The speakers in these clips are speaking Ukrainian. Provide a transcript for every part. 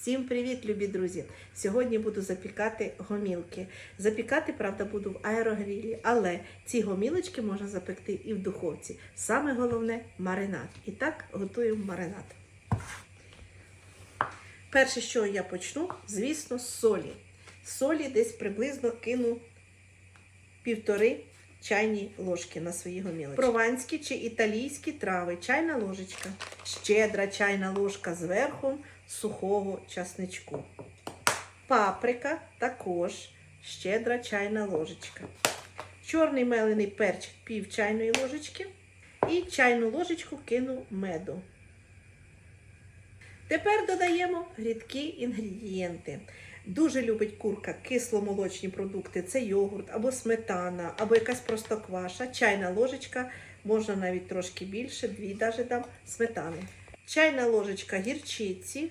Всім привіт, любі друзі! Сьогодні буду запікати гомілки. Запікати, правда, буду в аерогрілі, але ці гомілочки можна запекти і в духовці. Саме головне маринад. І так готуємо маринад. Перше, що я почну, звісно, з солі. Солі десь приблизно кину півтори чайні ложки на свої гомілочки. Прованські чи італійські трави, чайна ложечка, щедра чайна ложка зверху сухого часничку. Паприка також щедра чайна ложечка. Чорний мелений перчик пів чайної ложечки. І чайну ложечку кину меду. Тепер додаємо рідкі інгредієнти. Дуже любить курка кисломолочні продукти. Це йогурт або сметана, або якась простокваша, чайна ложечка, можна навіть трошки більше, дві навіть дам сметани. Чайна ложечка гірчиці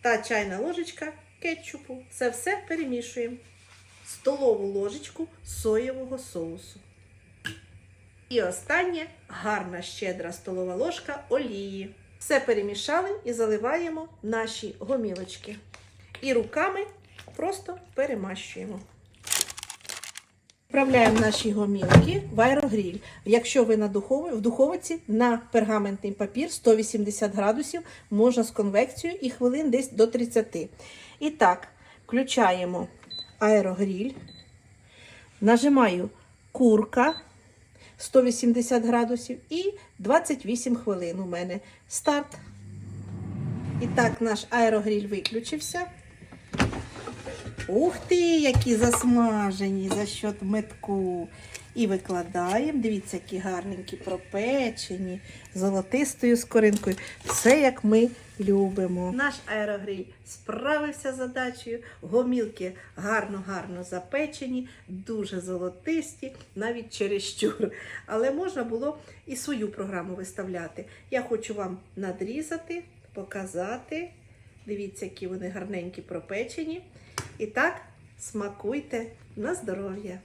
та чайна ложечка кетчупу. Це все перемішуємо. Столову ложечку соєвого соусу. І останнє гарна щедра столова ложка олії. Все перемішали і заливаємо наші гомілочки. І руками просто перемащуємо. Вправляємо наші гомілки в аерогріль. Якщо ви на духові, в духовиці на пергаментний папір 180 градусів, можна з конвекцією і хвилин десь до 30. І так, включаємо аерогріль, нажимаю курка 180 градусів і 28 хвилин у мене старт. І так, наш аерогріль виключився. Ух ти, які засмажені за счет метку. І викладаємо. Дивіться, які гарненькі пропечені, золотистою скоринкою. Все як ми любимо. Наш аерогріль справився з задачею. Гомілки гарно-гарно запечені, дуже золотисті, навіть чересчур. Але можна було і свою програму виставляти. Я хочу вам надрізати, показати. Дивіться, які вони гарненькі пропечені. І так, смакуйте на здоров'я!